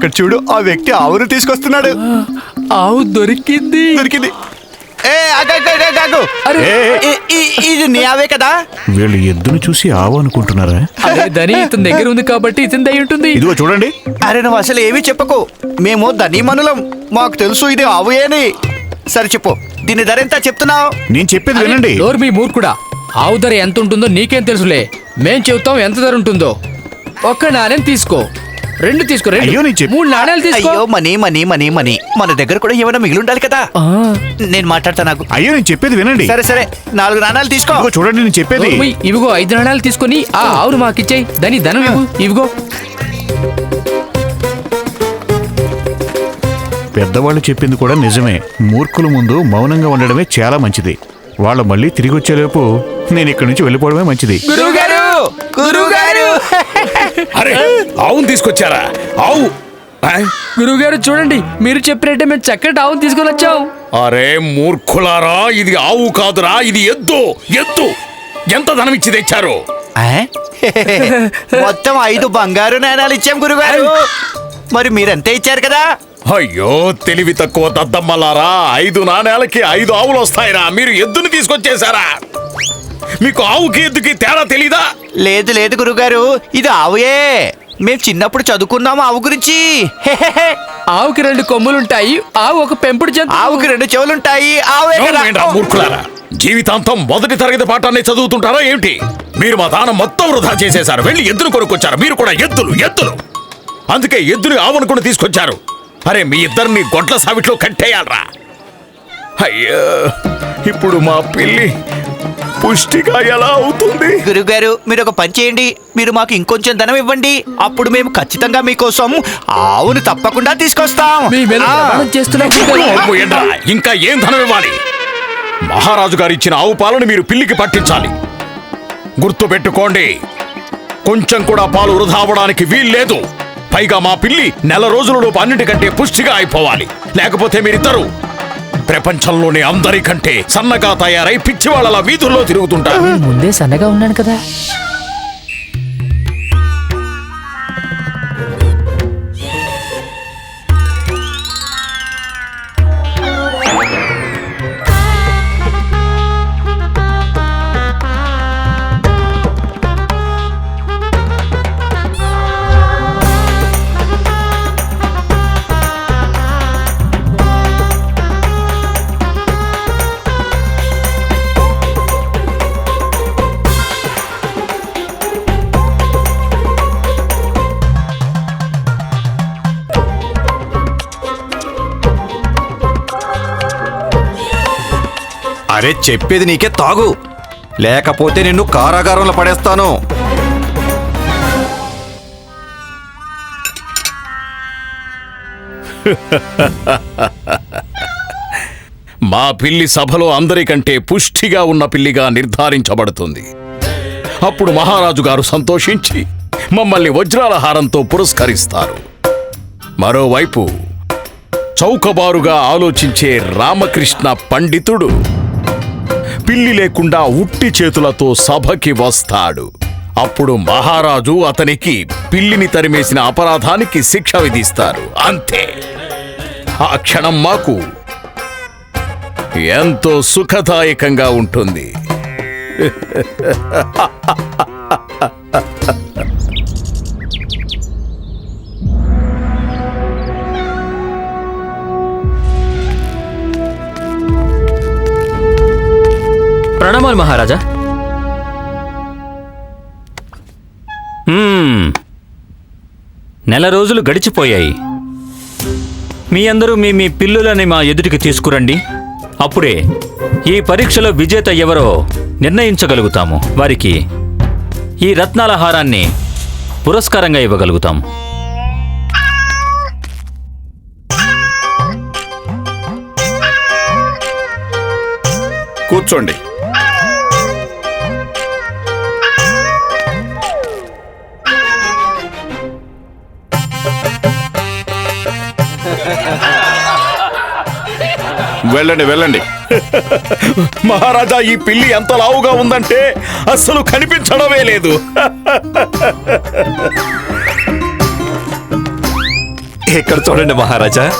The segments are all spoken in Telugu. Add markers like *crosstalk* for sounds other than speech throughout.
అక్కడ చూడు ఆ వ్యక్తి ఆవును తీసుకొస్తున్నాడు. ఆవు దొరికింది. దొరికింది. ఏ ఇది నీ ఆవే కదా? వీళ్ళు ఎద్దును చూసి ఆవు అనుకుంటున్నారా? అదే ధని ఇతని దగ్గర ఉంది కాబట్టి ఇతని అయి ఉంటుంది. ఇదిగో చూడండి. అరే నువ్వు అసలు ఏమీ చెప్పకు. మేము ధనీమనులం మాకు తెలుసు ఇది ఆవుయే అని సరే చెప్పు. దీని ధర ఎంత చెప్తున్నావు? నేను చెప్పేది వినండి. డోర్ మీ మూర్ఖుడా. ఆవు ధర ఎంత ఉంటుందో నీకేం తెలుసులే. మేం చెబుతాం ఎంత ధర ఉంటుందో. ఒక్క నాణ్యం తీసుకో. రెండు తీసుకో రెండు. అయ్యో, నేను చెప్ప- మూడు నాణ్యాలు తీసుకో. అయ్యో మనీ మనీ మనీ మనీ. మన దగ్గర కూడా ఏమైనా మిగిలి ఉండాలి కదా. ఆ, నేను మాట్లాడతా నాకు. అయ్యో నేను చెప్పేది వినండి. సరే సరే. నాలుగు నాణాలు తీసుకో. ఇదిగో చూడండి నేను చెప్పేది. ఇవిగో ఐదు నాణ్యాలు తీసుకొని ఆ ఆవును మాకిచ్చేయి. దాని ధనం ఇవ్వు ఇవిగో. పెద్దవాళ్ళు చెప్పింది కూడా నిజమే. మూర్ఖుల ముందు మౌనంగా ఉండడమే చాలా మంచిది. వాళ్ళు మళ్ళీ తిరిగి వచ్చేలోపు నేను ఇక్కడి నుంచి వెళ్ళిపోవడమే మంచిది. గురువు గారు గురువు గారు అరే ఆవును తీసుకొచ్చారా? ఆవు? గురువుగారు చూడండి మీరు చెప్పినట్టే మేము చక్కటి ఆవును తీసుకొని వచ్చాం. అరే మూర్ఖులారా ఇది ఆవు కాదురా ఇది ఎద్దు. ఎద్దు. ఎంత ధనం ఇచ్చి తెచ్చారు? మొత్తం ఐదు బంగారు నాణాలు ఇచ్చాం గురుగారు. మరి మీరంతే ఇచ్చారు కదా? అయ్యో తెలివి తక్కువ దద్దమ్మలారా. ఐదు నాణేలకి ఐదు ఆవులు వస్తాయిరా. మీరు ఎద్దుని తీసుకొచ్చేసారా మీకు ఆవుకి ఎద్దుకి తేడా తెలీదా? లేదు లేదు గురుగారు. ఇది ఆవుయే. మేము చిన్నప్పుడు చదువుకున్నాము ఆవు గురించి. ఆవుకి రెండు కొమ్ములుంటాయి ఆవు ఒక పెంపుడు జంతువు. ఆవుకి రెండు చెవులుంటాయి ఆవే కదా. నోర్మేంట్రా మూర్ఖులారా. జీవితాంతం మొదటి తరగతి పాఠాన్ని చదువుతుంటారా ఏమిటి మీరు మా దానం మొత్తం వృధా చేసేశారు. వెళ్ళి ఎద్దును కొనుక్కొచ్చారు. మీరు కూడా ఎద్దులు ఎద్దులు. అందుకే ఎద్దుని ఆవనుకుని తీసుకొచ్చారు. అరే మీ ఇద్దరిని గొడ్ల సావిట్లో కట్టేయాలరా. అయ్యో ఇప్పుడు మా పిల్లి పుష్టిగా ఎలా అవుతుంది? గురుగారు మీరు ఒక పని చేయండి. మీరు మాకు ఇంకొంచెం ధనం ఇవ్వండి. అప్పుడు మేము ఖచ్చితంగా మీకోసం ఆవును తప్పకుండా తీసుకొస్తాం. మీ మీద ఆ. ప్రమాణం చేస్తున్నాం గురువుగారు. నోరు ఎండ్రా, ఇంకా ఏం ధనం ఇవ్వాలి? మహారాజు గారు ఇచ్చిన ఆవు పాలను మీరు పిల్లికి పట్టించాలి. గుర్తు పెట్టుకోండి కొంచెం కూడా పాలు వృధా అవ్వడానికి వీల్లేదు. పైగా మా పిల్లి నెల రోజులలోపు అన్నిటికంటే పుష్టిగా అయిపోవాలి. లేకపోతే మీరిద్దరు ప్రపంచంలోని అందరికంటే సన్నగా తయారై పిచ్చివాళ్ళ వీధుల్లో తిరుగుతుంటారు. ముందే సన్నగా ఉన్నాను కదా. అరే చెప్పేది నీకే తాగు. లేకపోతే నిన్ను కారాగారంలో పడేస్తాను. *laughs* మా పిల్లి సభలో అందరికంటే పుష్టిగా ఉన్న పిల్లిగా నిర్ధారించబడుతుంది. అప్పుడు మహారాజు గారు సంతోషించి మమ్మల్ని వజ్రాల హారంతో పురస్కరిస్తారు. మరోవైపు చౌకబారుగా ఆలోచించే రామకృష్ణ పండితుడు పిల్లి లేకుండా ఉట్టి చేతులతో సభకి వస్తాడు. అప్పుడు మహారాజు అతనికి పిల్లిని తరిమేసిన అపరాధానికి శిక్ష విధిస్తారు. అంతే. ఆ క్షణం మాకు ఎంతో సుఖదాయకంగా ఉంటుంది. *laughs* ప్రణామాలు మహారాజా. నెల రోజులు గడిచిపోయాయి. మీ అందరూ మీ మీ పిల్లులని మా ఎదుటికి తీసుకురండి. అప్పుడే ఈ పరీక్షలో విజేత ఎవరో నిర్ణయించగలుగుతాము. వారికి ఈ రత్నాల హారాన్ని పురస్కారంగా ఇవ్వగలుగుతాము కూర్చోండి. వెళ్ళండి వెళ్ళండి. *laughs* మహారాజా ఈ పిల్లి ఎంత లావుగా ఉందంటే అస్సలు కనిపించడమే లేదు. *laughs* ఇక్కడ చూడండి మహారాజా.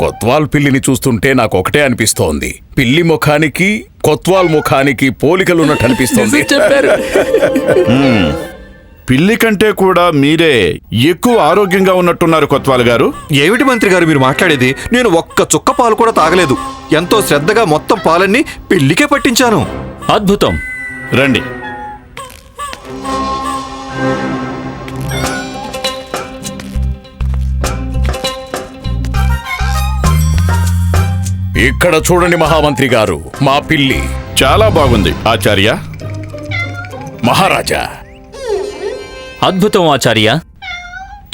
కొత్వాల్ పిల్లిని చూస్తుంటే నాకు ఒకటే అనిపిస్తోంది. పిల్లి ముఖానికి కొత్వాల్ ముఖానికి పోలికలున్నట్టు అనిపిస్తోంది. చెప్పారు. *laughs* పిల్లి కంటే కూడా మీరే ఎక్కువ ఆరోగ్యంగా ఉన్నట్టున్నారు కొత్వాల్ గారు. ఏమిటి మంత్రి గారు మీరు మాట్లాడేది? నేను ఒక్క చుక్క పాలు కూడా తాగలేదు. ఎంతో శ్రద్ధగా మొత్తం పాలన్నీ పిల్లికే పట్టించాను. అద్భుతం. రండి. ఇక్కడ చూడండి మహామంత్రి గారు మా పిల్లి. చాలా బాగుంది ఆచార్య. మహారాజా అద్భుతం ఆచార్య.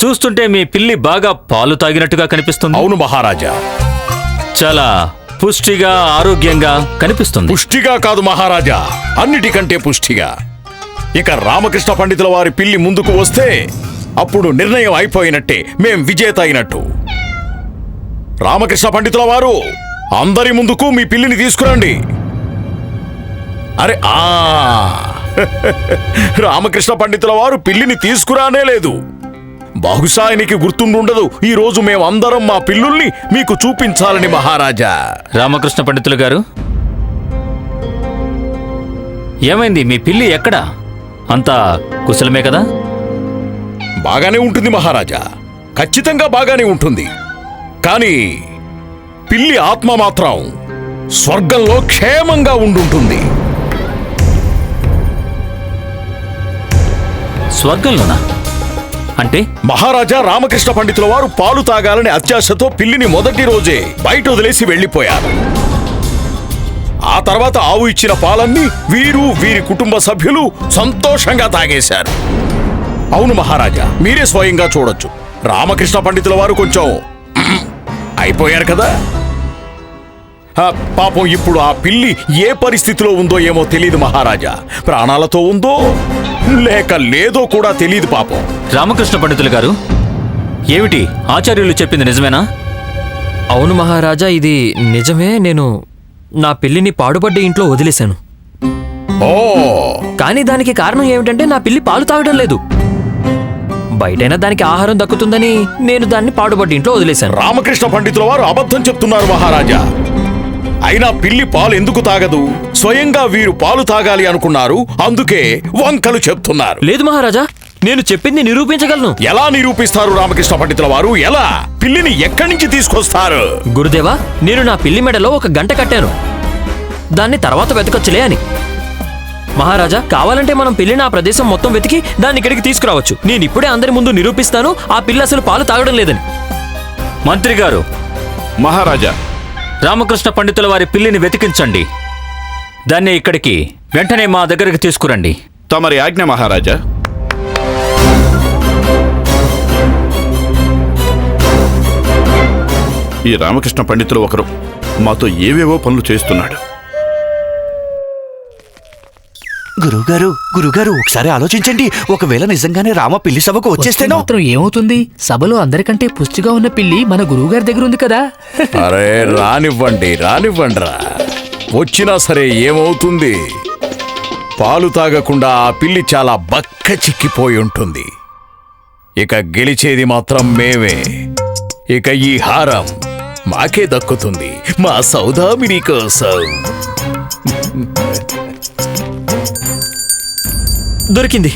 చూస్తుంటే మీ పిల్లి బాగా పాలు తాగినట్టుగా కనిపిస్తుంది. అవును మహారాజా. చాలా పుష్టిగా ఆరోగ్యంగా కనిపిస్తుంది. పుష్టిగా కాదు మహారాజా అన్నిటికంటే పుష్టిగా. ఇక రామకృష్ణ పండితుల వారి పిల్లి ముందుకు వస్తే అప్పుడు నిర్ణయం అయిపోయినట్టే మేం విజేత అయినట్టు. రామకృష్ణ పండితుల వారు అందరి ముందుకు మీ పిల్లిని తీసుకురండి. అరే ఆ! *laughs* రామకృష్ణ పండితుల వారు పిల్లిని తీసుకురానే లేదు. బహుశా ఆయనకి గుర్తుండుండదు ఈ రోజు మేమందరం మా పిల్లుల్ని మీకు చూపించాలని మహారాజా. రామకృష్ణ పండితులు గారు ఏమైంది? మీ పిల్లి ఎక్కడా? అంతా కుశలమే కదా? బాగానే ఉంటుంది మహారాజా. ఖచ్చితంగా బాగానే ఉంటుంది. కానీ పిల్లి ఆత్మ మాత్రం స్వర్గంలో క్షేమంగా ఉండుంటుంది. స్వర్గంలోనా? అంటే? మహారాజా రామకృష్ణ పండితుల వారు పాలు తాగాలని అత్యాశతో పిల్లిని మొదటి రోజే బయట వదిలేసి వెళ్ళిపోయారు. ఆ తర్వాత ఆవు ఇచ్చిన పాలన్నీ వీరు వీరి కుటుంబ సభ్యులు సంతోషంగా తాగేశారు. అవును మహారాజా మీరే స్వయంగా చూడొచ్చు. రామకృష్ణ పండితుల వారు కొంచెం అయిపోయారు కదా? ఆ, పాపం ఇప్పుడు ఆ పిల్లి ఏ పరిస్థితిలో ఉందో ఏమో తెలియదు మహారాజా. ప్రాణాలతో ఉందో? లేక లేదో కూడా తెలియదు పాపం. రామకృష్ణ పండితులు గారు ఏమిటి ఆచార్యులు చెప్పింది నిజమేనా? అవును మహారాజా ఇది నిజమే. నేను నా పిల్లిని పాడుపడ్డ ఇంట్లో వదిలేశాను. ఓ. కానీ దానికి కారణం ఏమిటంటే నా పిల్లి పాలు తాగడం లేదు. బయటైనా దానికి ఆహారం దక్కుతుందని నేను దాన్ని పాడుపడ్డ ఇంట్లో వదిలేశాను. రామకృష్ణ పండితుల వారు అబద్ధం చెప్తున్నారు మహారాజా. అయినా పిల్లి పాలు ఎందుకు తాగదు? స్వయంగా వీరు పాలు తాగాలి అనుకున్నారు. అందుకే వంకలు చెప్తున్నారు. లేదు మహారాజా నేను చెప్పింది నిరూపించగలను. ఎలా నిరూపిస్తారు రామకృష్ణ పండితుల వారు? ఎలా? పిల్లిని ఎక్కడి నుంచి తీసుకొస్తారు? గురుదేవా నేను నా పిల్లి మెడలో ఒక గంట కట్టాను. దాన్ని తర్వాత వెతకొచ్చులే అని. మహారాజా కావాలంటే మనం పిల్లిని ఆ ప్రదేశం మొత్తం వెతికి దాన్ని ఇక్కడికి తీసుకురావచ్చు. నేను ఇప్పుడే అందరి ముందు నిరూపిస్తాను ఆ పిల్లి అసలు పాలు తాగడం లేదని. మంత్రి గారు మహారాజా రామకృష్ణ పండితుల వారి పిల్లిని వెతికించండి. దాన్ని ఇక్కడికి వెంటనే మా దగ్గరికి తీసుకురండి. తమరి ఆజ్ఞ మహారాజా. ఈ రామకృష్ణ పండితులు ఒకరు మాతో ఏవేవో పనులు చేస్తున్నాడు. గురుగారు గురుగారు ఒకసారి ఆలోచించండి. ఒకవేళ నిజంగానే రామ పిల్లి సభకు వస్తే వచ్చేస్తేనో మాత్రం ఏమవుతుంది? సభలో అందరికంటే పుష్టిగా ఉన్న పిల్లి మన గురువుగారి దగ్గర ఉంది కదా. అరే రానివ్వండి రానివ్వండి రా వచ్చినా సరే ఏమవుతుంది? పాలు తాగకుండా ఆ పిల్లి చాలా బక్క చిక్కిపోయి ఉంటుంది. ఇక గెలిచేది మాత్రం మేమే. ఇక ఈ హారం మాకే దక్కుతుంది. మా సౌదామిని కోసం. దొరికింది.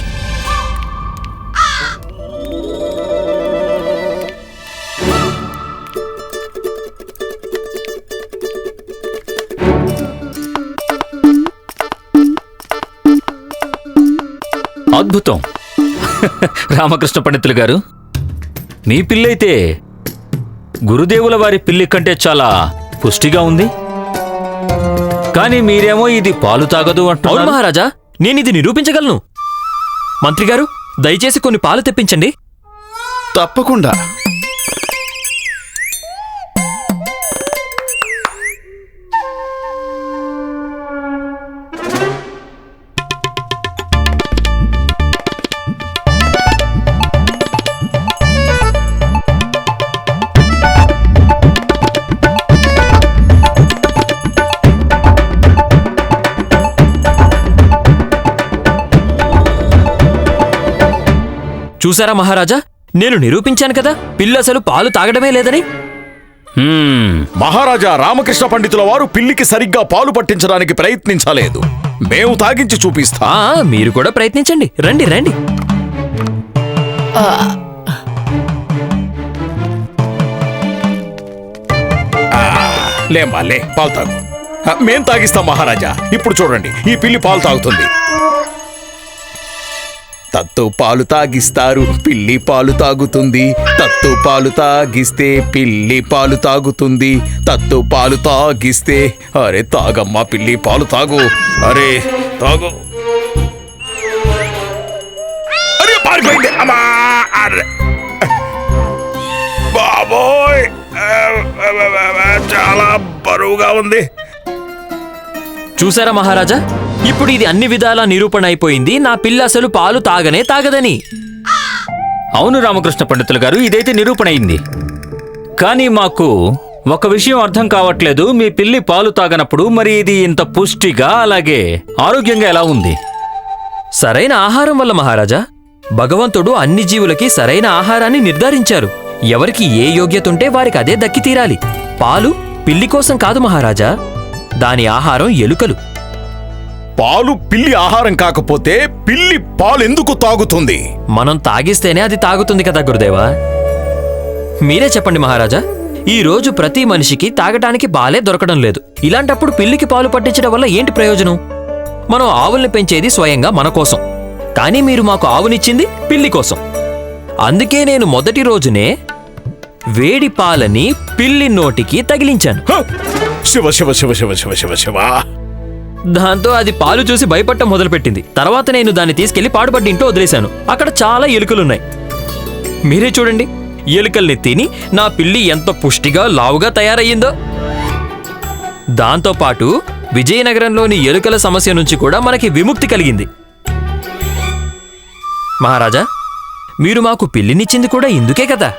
అద్భుతం. *laughs* రామకృష్ణ పండితులు గారు మీ పిల్లైతే గురుదేవుల వారి పిల్లి కంటే చాలా పుష్టిగా ఉంది. కానీ మీరేమో ఇది పాలు తాగదు అంటున్నారు. మహారాజా నేను ఇది నిరూపించగలను. మంత్రి గారు దయచేసి కొన్ని పాలు తెప్పించండి. తప్పకుండా. చూసారా మహారాజా? నేను నిరూపించాను కదా పిల్లి అసలు పాలు తాగడమే లేదని. హ్మ్, మహారాజా రామకృష్ణ పండితుల వారు పిల్లికి సరిగ్గా పాలు పట్టించడానికి ప్రయత్నించలేదు. మేము తాగించి చూపిస్తాం. ఆ మీరు కూడా ప్రయత్నించండి. రండి రండి. లేమ్మా లే పాలు తాగు. ఆ, మేం తాగిస్తాం మహారాజా. ఇప్పుడు చూడండి ఈ పిల్లి పాలు తాగుతుంది. తత్తు పాలు తాగిస్తారు పిల్లి పాలు తాగుతుంది. తత్తు పాలు తాగిస్తే పిల్లి పాలు తాగుతుంది. తత్తు పాలు తాగిస్తే అరే తాగమ్మా పిల్లి పాలు తాగు. అరే తాగు. అరే పారిపోయింది. అమ్మా అరే. బాబోయ్ చాలా బరువుగా ఉంది. చూసారా మహారాజా? ఇప్పుడు ఇది అన్ని విధాలా నిరూపణ అయిపోయింది. నా పిల్ల అసలు పాలు తాగనే తాగదని. అవును రామకృష్ణ పండితులు గారు ఇదైతే నిరూపణ అయింది. కానీ మాకు ఒక విషయం అర్థం కావట్లేదు. మీ పిల్లి పాలు తాగనప్పుడు మరి ఇది ఇంత పుష్టిగా అలాగే ఆరోగ్యంగా ఎలా ఉంది? సరైన ఆహారం వల్ల మహారాజా. భగవంతుడు అన్ని జీవులకి సరైన ఆహారాన్ని నిర్ధారించారు. ఎవరికి ఏ యోగ్యత ఉంటే వారికి అదే దక్కి తీరాలి. పాలు పిల్లి కోసం కాదు మహారాజా. దాని ఆహారం ఎలుకలు. పాలు పిల్లి ఆహారం కాకపోతే పిల్లి పాలు ఎందుకు తాగుతుంది? మనం తాగిస్తేనే అది తాగుతుంది కదా గురుదేవా? మీరే చెప్పండి మహారాజా ఈ రోజు ప్రతి మనిషికి తాగటానికి పాలే దొరకడం లేదు. ఇలాంటప్పుడు పిల్లికి పాలు పట్టించడం వల్ల ఏంటి ప్రయోజనం? మనం ఆవుల్ని పెంచేది స్వయంగా మన కోసం. కానీ మీరు మాకు ఆవునిచ్చింది పిల్లి కోసం. అందుకే నేను మొదటి రోజునే వేడి పాలని పిల్లి నోటికి తగిలించాను! శివ శివ శివ శివ శివ శివ శివ. దాంతో అది పాలు చూసి భయపడటం మొదలుపెట్టింది. తర్వాత నేను దాన్ని తీసుకెళ్ళి పాడుపడ్డ ఇంట్లో వదిలేశాను. అక్కడ చాలా ఎలుకలున్నాయి. మీరే చూడండి. ఎలుకల్ని తిని నా పిల్లి ఎంత పుష్టిగా లావుగా తయారయ్యిందో. దాంతోపాటు విజయనగరంలోని ఎలుకల సమస్య నుంచి కూడా మనకి విముక్తి కలిగింది. మహారాజా మీరు మాకు పిల్లినిచ్చింది కూడా ఇందుకే కదా?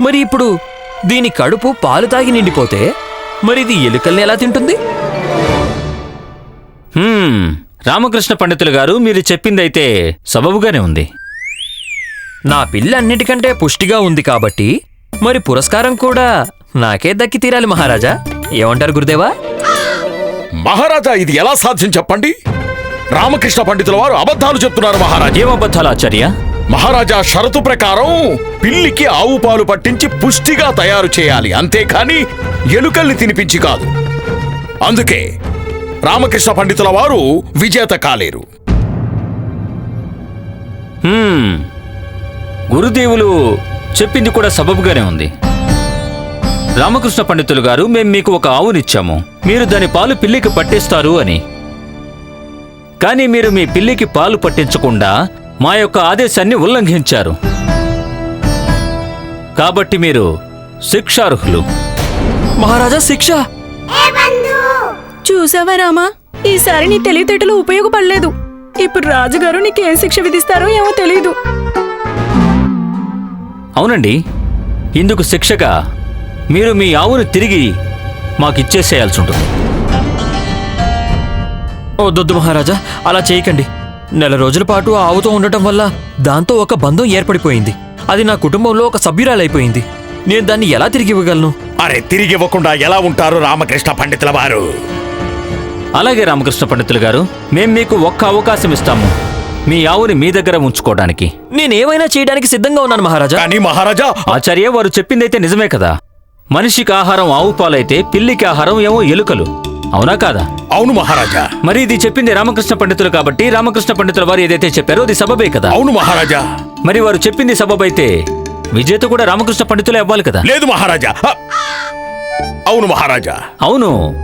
మరి ఇప్పుడు దీని కడుపు పాలు తాగి నిండిపోతే మరి ఇది ఎలుకల్ని ఎలా తింటుంది? రామకృష్ణ పండితులు గారు మీరు చెప్పిందైతే సబబుగానే ఉంది. నా పిల్ల అన్నిటికంటే పుష్టిగా ఉంది కాబట్టి మరి పురస్కారం కూడా నాకే దక్కి తీరాలి మహారాజా. ఏమంటారు గురుదేవా? మహారాజా ఇది ఎలా సాధ్యం చెప్పండి? రామకృష్ణ పండితుల వారు అబద్ధాలు చెప్తున్నారు మహారాజా. ఏం అబద్ధాలు ఆచార్య? మహారాజా షరతు ప్రకారం పిల్లికి ఆవు పాలు పట్టించి పుష్టిగా తయారు చేయాలి. అంతేకాని ఎలుకల్ని తినిపించి కాదు. అందుకే రామకృష్ణ పండితుల వారు విజేత కాలేరు. గురుదేవులు చెప్పింది కూడా సబబుగానే ఉంది. రామకృష్ణ పండితులు గారు మేం మీకు ఒక ఆవునిచ్చాము. మీరు దాని పాలు పిల్లికి పట్టిస్తారు అని. కానీ మీరు మీ పిల్లికి పాలు పట్టించకుండా మా యొక్క ఆదేశాన్ని ఉల్లంఘించారు. కాబట్టి మీరు శిక్షార్హులు. మహారాజా శిక్ష? చూసావా రామా? ఈసారి నీ తెలివితేటలు ఉపయోగపడలేదు. ఇప్పుడు రాజుగారు నీకేం శిక్ష విధిస్తారో ఏమో తెలియదు అవునండి. ఇందుకు శిక్షగా మీరు మీ ఆవును తిరిగి మాకిచ్చేసేయాల్సి ఉంటుంది వద్దొద్దు మహారాజా అలా చేయకండి. నెల రోజుల పాటు ఆ ఆవుతో ఉండటం వల్ల దాంతో ఒక బంధం ఏర్పడిపోయింది. అది నా కుటుంబంలో ఒక సభ్యురాలైపోయింది. నేను దాన్ని ఎలా తిరిగి ఇవ్వగలను? అరే తిరిగి ఇవ్వకుండా ఎలా ఉంటారు రామకృష్ణ పండితుల వారు? అలాగే రామకృష్ణ పండితులు గారు మేం మీకు ఒక్క అవకాశం ఇస్తాము. మీ ఆవుని మీ దగ్గర ఉంచుకోవడానికి. నేనేమైనా చేయడానికి సిద్ధంగా ఉన్నాను మహారాజా. కానీ మహారాజా ఆచార్య వారు చెప్పిందైతే నిజమే కదా. మనిషికి ఆహారం ఆవు పాలైతే పిల్లికి ఆహారం ఏమో ఎలుకలు. అవునా కాదా? అవును మహారాజా. మరి ఇది చెప్పింది రామకృష్ణ పండితులు కాబట్టి రామకృష్ణ పండితుల వారు ఏదైతే చెప్పారో అది సబబే కదా. అవును మహారాజా. మరి వారు చెప్పింది సబబైతే విజేత కూడా రామకృష్ణ పండితులే అవ్వాలి కదా. లేదు మహారాజా! అవును మహారాజా. అవును.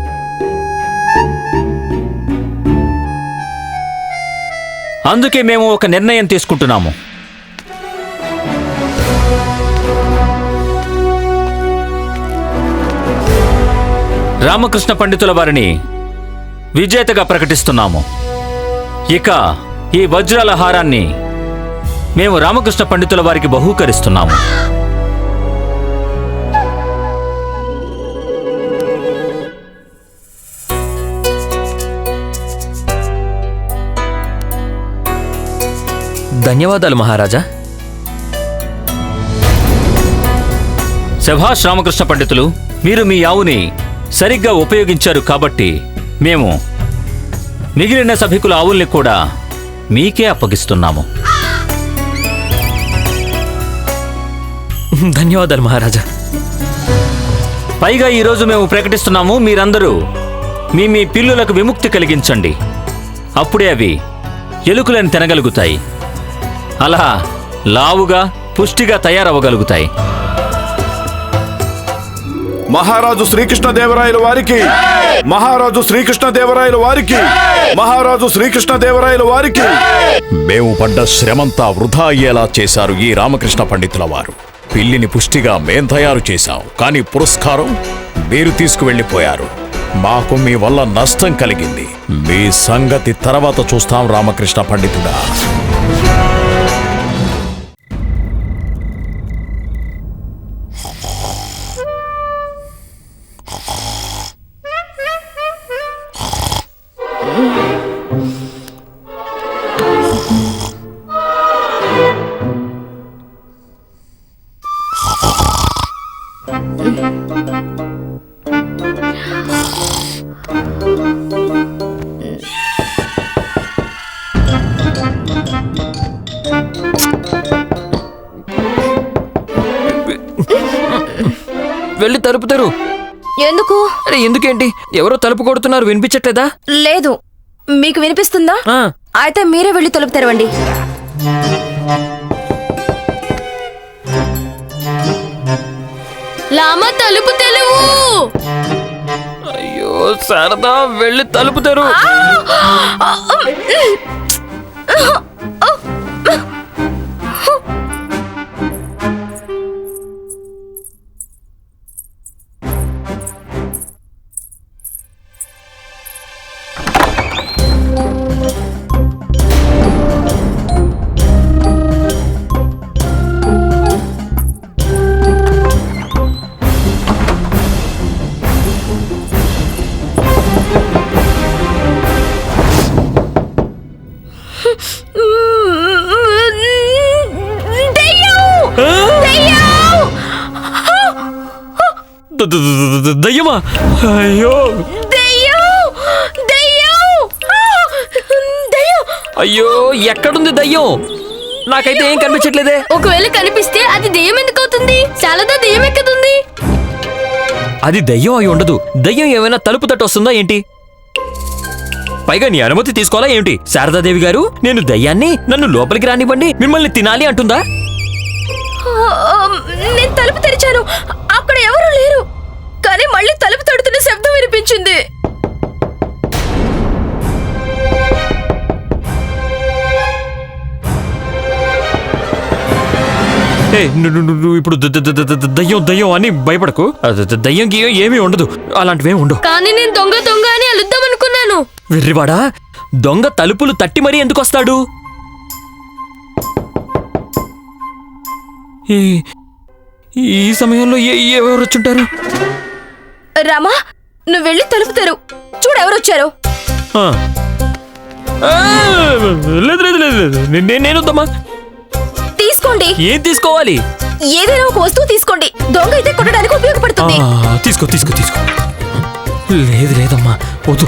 అందుకే మేము ఒక నిర్ణయం తీసుకుంటున్నాము. రామకృష్ణ పండితుల వారిని విజేతగా ప్రకటిస్తున్నాము. ఇక ఈ వజ్రాల హారాన్ని మేము రామకృష్ణ పండితుల వారికి బహూకరిస్తున్నాము. ధన్యవాదాలు మహారాజా. శభాష్ రామకృష్ణ పండితులు మీరు మీ ఆవుని సరిగ్గా ఉపయోగించారు కాబట్టి మేము మిగిలిన సభికుల ఆవుల్ని కూడా మీకే అప్పగిస్తున్నాము. *laughs* ధన్యవాదాలు మహారాజా. పైగా ఈరోజు మేము ప్రకటిస్తున్నాము మీరందరూ మీ మీ పిల్లులకు విముక్తి కలిగించండి. అప్పుడే అవి ఎలుకలను తినగలుగుతాయి. అలా లావుగా పుష్టిగా తయారవ్వగలుగుతాయి. మహారాజు శ్రీకృష్ణదేవరాయల వారికి. మహారాజు శ్రీకృష్ణదేవరాయల వారికి. మహారాజు శ్రీకృష్ణదేవరాయల వారికి. మేము పడ్డ శ్రమంతా వృధా అయ్యేలా చేశారు ఈ రామకృష్ణ పండితుల వారు. పిల్లిని పుష్టిగా మేం తయారు చేశాం. కానీ పురస్కారం మీరు తీసుకువెళ్ళిపోయారు. మాకు మీ వల్ల నష్టం కలిగింది. మీ సంగతి తర్వాత చూస్తాం రామకృష్ణ పండితుడా. ఎవరో తలుపు కొడుతున్నారు వినిపించట్లేదా? లేదు. మీకు వినిపిస్తుందా? ఆ, అయితే మీరే వెళ్ళి తలుపు తెరవండి. లామ తలుపు తెలువు అయ్యో శారదా వెళ్ళి తలుపు తెరు. ద- ద- ద- ద- దయ్యమా అయ్యో అయ్యో ఎక్కడుంది దయ్యం నాకైతే ఏం కనిపించట్లేదే ఒకవేళ కనిపిస్తే అది దెయ్యం ఎందుకు అవుతుంది చాలాదా దెయ్యం ఎక్కుతుంది అది దయ్యం అయి ఉండదు. దయ్యం ఏమైనా తలుపు తట్టు వస్తుందా ఏంటి? పైగా నీ అనుమతి తీసుకోవాలా ఏంటి? శారదాదేవి గారు నేను దయ్యాన్ని నన్ను లోపలికి రానివ్వండి మిమ్మల్ని తినాలి అంటుందా? నేను తలుపు తెరిచాను. అక్కడ ఎవరు లేరు. కానీ మళ్ళీ తలుపు తడుతున్న శబ్దం వినిపించింది. ఏ నువ్వు ఇప్పుడు ద- ద- ద- ద- ద- దయ్యం దయ్యం అని భయపడకు. అది ద- దయ్యం గీయం ఏమీ ఉండదు. అలాంటివేం ఉండవు. కానీ నేను దొంగ దొంగ అని అలుద్దాం అనుకున్నాను. వెర్రివాడా దొంగ తలుపులు తట్టి మరీ ఎందుకు వస్తాడు? ఈ ఈ సమయంలో ఏ ఎవరు వచ్చుంటారు? రామా నువ్వు వెళ్ళి తలుపు తెరు. చూడు ఎవరు వచ్చారు. లేదు లేదు లేదు లేదు. నేను వద్దమ్మా. తీసుకోండి. ఏం తీసుకోవాలి? ఏదైనా ఒక వస్తువు తీసుకోండి. దొంగ అయితే కొట్టడానికి ఉపయోగపడుతుంది. తీసుకో తీసుకో తీసుకో. లేదు లేదమ్మా. వద్దు.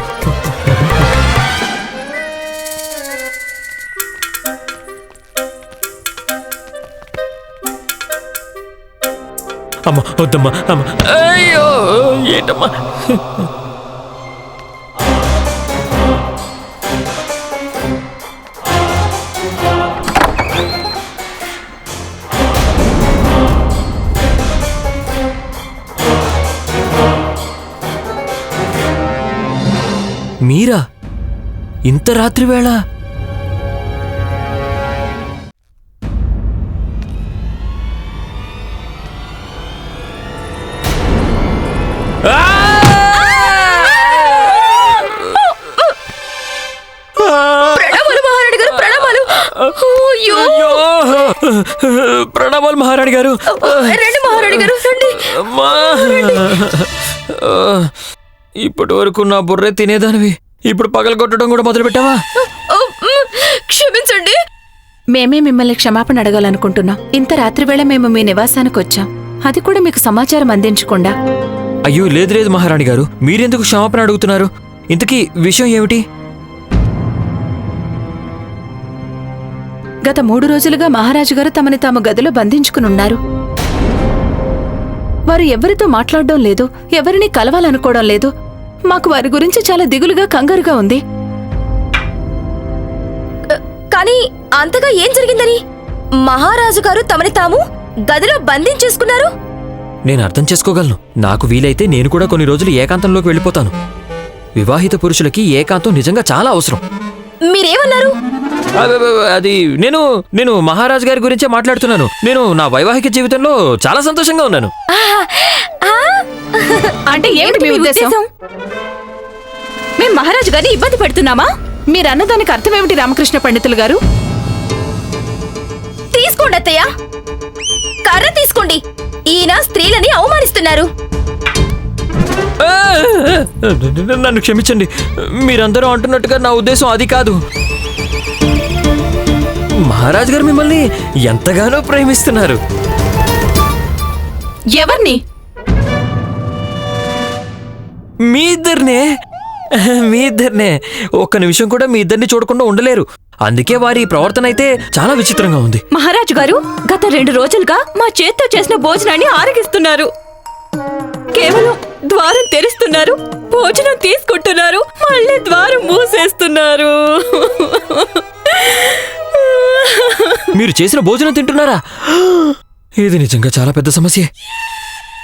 అమ్మ వద్దమ్మా అమ్మ. అయ్యో ఏంటమ్మా? మీరా? ఇంత రాత్రి వేళ మహారాణి గారు. రండి మహారాణి గారు రండి. అమ్మా. ఇప్పటి వరకు నా బుర్రే తినేదానివి. ఇప్పుడు పగలగొట్టడం కూడా మొదలు పెట్టావా క్షమించండి. మేమే మిమ్మల్ని క్షమాపణ అడగాలనుకుంటున్నాం. ఇంత రాత్రివేళ మేము మీ నివాసానికి వచ్చాం. అది కూడా మీకు సమాచారం అందించకుండా. అయ్యో లేదు లేదు మహారాణి గారు. మీరెందుకు క్షమాపణ అడుగుతున్నారు? ఇంతకీ విషయం ఏమిటి? గత మూడు రోజులుగా మహారాజు గారు తమని తాము గదిలో బంధించుకునున్నారు. వారు ఎవరితో మాట్లాడడం లేదు ఎవరిని కలవాలనుకోవడం లేదు. మాకు వారి గురించి చాలా దిగులుగా కంగారుగా ఉంది. కానీ అంతగా ఏం జరిగిందని? మహారాజు గారు తమని తాము గదిలో బంధించేసుకున్నారు? నేను అర్థం చేసుకోగలను. నాకు వీలైతే నేను కూడా కొన్ని రోజులు ఏకాంతంలోకి వెళ్ళిపోతాను. వివాహిత పురుషులకి ఏకాంతం నిజంగా చాలా అవసరం. మీరేమన్నారు? అది నేను నేను మహారాజు గారి గురించే మాట్లాడుతున్నాను. నేను నా వైవాహిక జీవితంలో చాలా సంతోషంగా ఉన్నాను. అంటే ఏమిటి మీ ఉద్దేశం? మేం మహారాజు గారిని ఇబ్బంది పెడుతున్నామా? మీరు అన్నదానికి అర్థం ఏమిటి రామకృష్ణ పండితులు గారు? తీసుకోండి అత్తయ్య. కర్ర తీసుకోండి. ఈయన స్త్రీలని అవమానిస్తున్నారు. నన్ను క్షమించండి. మీరందరూ అంటున్నట్టుగా నా ఉద్దేశం అది కాదు. మహారాజు గారు మిమ్మల్ని ఎంతగానో ప్రేమిస్తున్నారు. ఎవరిని? మీ ఇద్దరినే? మీ ఇద్దరినే. ఒక్క నిమిషం కూడా మీ ఇద్దరిని చూడకుండా ఉండలేరు. అందుకే వారి ప్రవర్తన అయితే చాలా విచిత్రంగా ఉంది. మహారాజు గారు గత రెండు రోజులుగా మా చేత్తో చేసిన భోజనాన్ని ఆరగిస్తున్నారు. కేవలం ద్వారం తెరుస్తున్నారు భోజనం తీసుకుంటున్నారు మళ్ళీ ద్వారం మూసేస్తున్నారు. మీరు చేసిన భోజనం తింటున్నారా? ఇది నిజంగా చాలా పెద్ద సమస్య.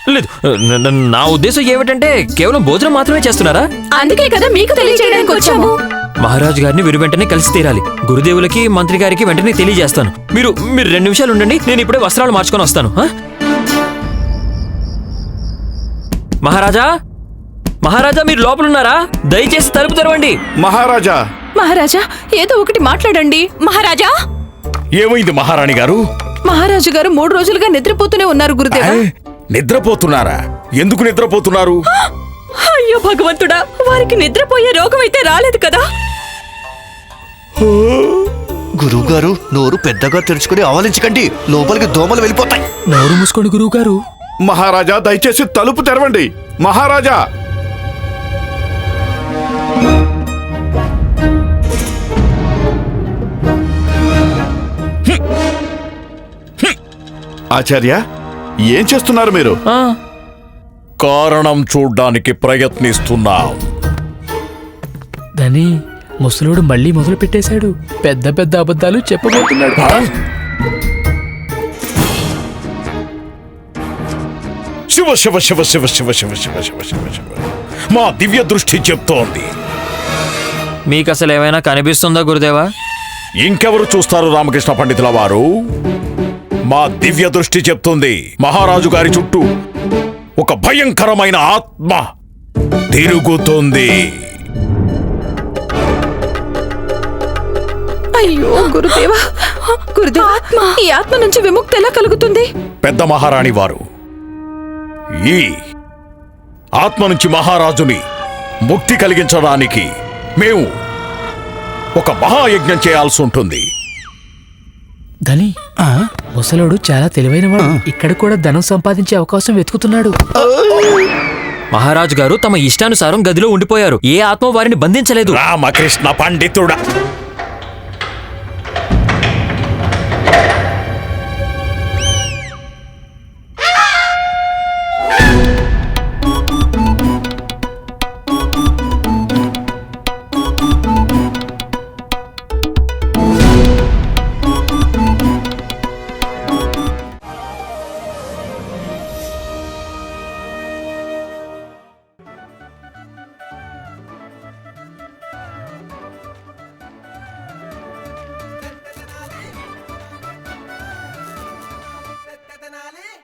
లేదు న- న- నా ఉద్దేశం ఏమిటంటే కేవలం భోజనం మాత్రమే చేస్తున్నారా? అందుకే కదా మీకు తెలియజేయడానికి వచ్చాము. మహారాజు గారిని వీరు వెంటనే కలిసి తీరాలి. గురుదేవులకి మంత్రి గారికి వెంటనే తెలియజేస్తాను. మీరు మీరు రెండు నిమిషాలు ఉండండి నేను ఇప్పుడే వస్త్రాలు మార్చుకొని వస్తాను ఆ? మహారాజా? మహారాజా మీరు లోపలున్నారా? దయచేసి తలుపు తెరవండి. మహారాజా! మహారాజా ఏదో ఒకటి మాట్లాడండి. మహారాజా! ఏమైంది మహారాణి గారు? మహారాజు గారు మూడు రోజులుగా నిద్రపోతూనే ఉన్నారు గురుదేవా? నిద్రపోతున్నారా? ఎందుకు నిద్రపోతున్నారు? అయ్యో భగవంతుడా వారికి నిద్రపోయే రోగం అయితే రాలేదు కదా. గురువు గారు నోరు పెద్దగా తెరుచుకుని ఆవలించకండి. లోపలికి దోమలు వెళ్ళిపోతాయి. నోరు మూసుకోండి గురువు గారు మహారాజా దయచేసి తలుపు తెరవండి. మహారాజా! ఆచార్య ఏం చేస్తున్నారు మీరు? ఆ, కారణం చూడ్డానికి ప్రయత్నిస్తున్నాం. దని ముసలోడు మళ్ళీ మొదలు పెట్టేశాడు పెద్ద పెద్ద అబద్ధాలు చెప్పబోతున్నాడు. శివ శివ శివ శివ శివ శివ శివ శివ శివ శివ మా దివ్య దృష్టి చెప్తోంది మీకు అసలు ఏమైనా కనిపిస్తుందా గురుదేవా ఇంకెవరు చూస్తారు రామకృష్ణ పండితుల వారు మా దివ్య దృష్టి చెప్తుంది మహారాజు గారి చుట్టూ ఒక భయంకరమైన ఆత్మ తిరుగుతుంది అయ్యో గురుదేవా గురుదేవా ఈ ఆత్మ నుంచి విముక్తి ఎలా కలుగుతుంది పెద్ద మహారాణి వారు ఈ ఆత్మ నుంచి మహారాజుని ముక్తి కలిగించడానికి మేము ఒక మహాయజ్ఞం చేయాల్సి ఉంటుంది. ధని ముసలోడు చాలా తెలివైనవాడు. ఇక్కడ కూడా ధనం సంపాదించే అవకాశం వెతుకుతున్నాడు. మహారాజు గారు తమ ఇష్టానుసారం గదిలో ఉండిపోయారు. ఏ ఆత్మ వారిని బంధించలేదు. రామకృష్ణ పండితుడా.